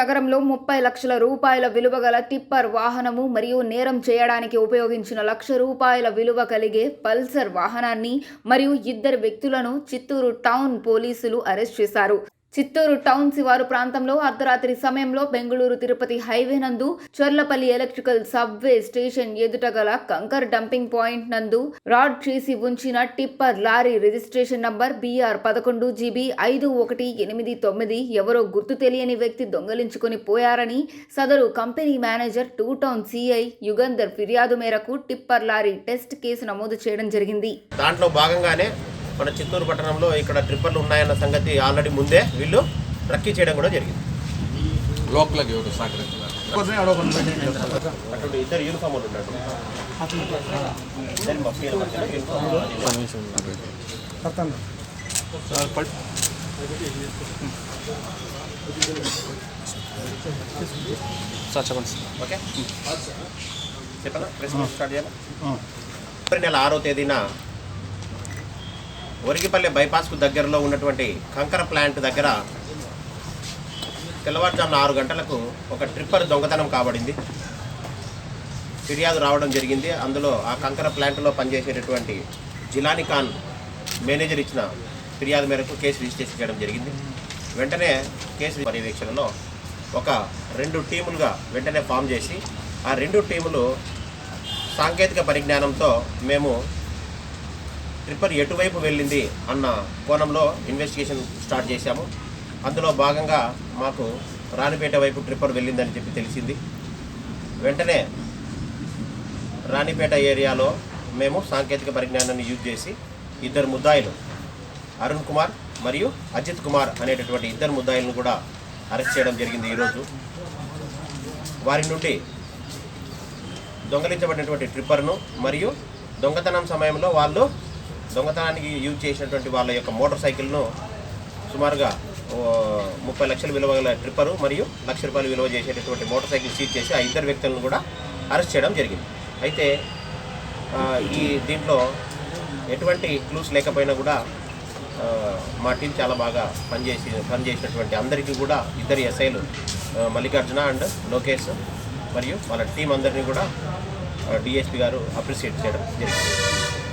నగరంలో ముప్పై లక్షల రూపాయల విలువ గల టిప్పర్ వాహనము మరియు నేరం చేయడానికి ఉపయోగించిన లక్ష రూపాయల విలువ కలిగే పల్సర్ వాహనాన్ని మరియు ఇద్దరు వ్యక్తులను చిత్తూరు టౌన్ పోలీసులు అరెస్ట్ చేశారు. చిత్తూరు టౌన్ శివారు ప్రాంతంలో అర్ధరాత్రి సమయంలో బెంగళూరు తిరుపతి హైవే నందు చొర్లపల్లి ఎలక్ట్రికల్ సబ్వే స్టేషన్ ఎదుట గల కంకర్ డంపింగ్ పాయింట్ నందు రాడ్ చేసి ఉంచిన tipper lorry registration number BR పదకొండు జీబీ ఐదు ఒకటి ఎనిమిది తొమ్మిది ఎవరో గుర్తు తెలియని వ్యక్తి దొంగలించుకొని పోయారని సదరు company manager two town CI Yugandhar ఫిర్యాదు మేరకు టిప్పర్ లారీ టెస్ట్ కేసు నమోదు చేయడం జరిగింది. దాంట్లో భాగంగానే మన చిత్తూరు పట్టణంలో ఇక్కడ ట్రిప్పర్లు ఉన్నాయన్న సంగతి ఆల్రెడీ ముందే వీళ్ళు రక్కీ చేయడం కూడా జరిగింది. లోపలికి అటువంటి ఇద్దరు యూనిఫామ్ వాళ్ళు ఉన్నారు. ఇద్దరు మఫ్టీల మధ్యలో యూనిఫామ్ సార్ చెప్పండి ఓకే. చెప్పనా? ప్రెస్ స్టార్ట్ చేయాలి? ఏప్రిల్ నెల ఆరో తేదీన ఒరిగిపల్లి బైపాస్కు దగ్గరలో ఉన్నటువంటి కంకర ప్లాంట్ దగ్గర తెల్లవారుజామున ఆరు గంటలకు ఒక ట్రిప్పర్ దొంగతనం కాబడింది. ఫిర్యాదు రావడం జరిగింది. అందులో ఆ కంకర ప్లాంట్లో పనిచేసేటటువంటి జిలాని ఖాన్ మేనేజర్ ఇచ్చిన ఫిర్యాదు మేరకు కేసు రిజిస్ట్రేషన్ చేయడం జరిగింది. వెంటనే కేసు పర్యవేక్షణలో ఒక రెండు టీములుగా వెంటనే ఫామ్ చేసి ఆ రెండు టీములు సాంకేతిక పరిజ్ఞానంతో మేము ట్రిప్పర్ ఎటువైపు వెళ్ళింది అన్న కోణంలో ఇన్వెస్టిగేషన్ స్టార్ట్ చేశాము. అందులో భాగంగా మాకు రాణిపేట వైపు ట్రిప్పర్ వెళ్ళిందని చెప్పి తెలిసింది. వెంటనే రాణిపేట ఏరియాలో మేము సాంకేతిక పరిజ్ఞానాన్ని యూజ్ చేసి ఇద్దరు ముద్దాయిలు అరుణ్ కుమార్ మరియు అజిత్ కుమార్ అనేటటువంటి ఇద్దరు ముద్దాయిలను కూడా అరెస్ట్ చేయడం జరిగింది ఈరోజు. వారి నుండి దొంగలించబడినటువంటి ట్రిప్పర్ను మరియు దొంగతనం సమయంలో వాళ్ళు దొంగతనానికి యూజ్ చేసినటువంటి వాళ్ళ యొక్క మోటార్ సైకిల్ను సుమారుగా ముప్పై లక్షల విలువ గల ట్రిప్పరు మరియు లక్ష రూపాయలు విలువ చేసేటటువంటి మోటార్ సైకిల్ సీజ్ చేసి ఆ ఇద్దరు వ్యక్తులను కూడా అరెస్ట్ చేయడం జరిగింది. అయితే ఈ దీంట్లో ఎటువంటి క్లూస్ లేకపోయినా కూడా మా టీం చాలా బాగా పనిచేసి పనిచేసినటువంటి అందరికీ కూడా ఇద్దరు ఎస్ఐలు మల్లికార్జున అండ్ లోకేష్ మరియు వాళ్ళ టీం అందరినీ కూడా డిఎస్పీ గారు అప్రిషియేట్ చేయడం జరిగింది.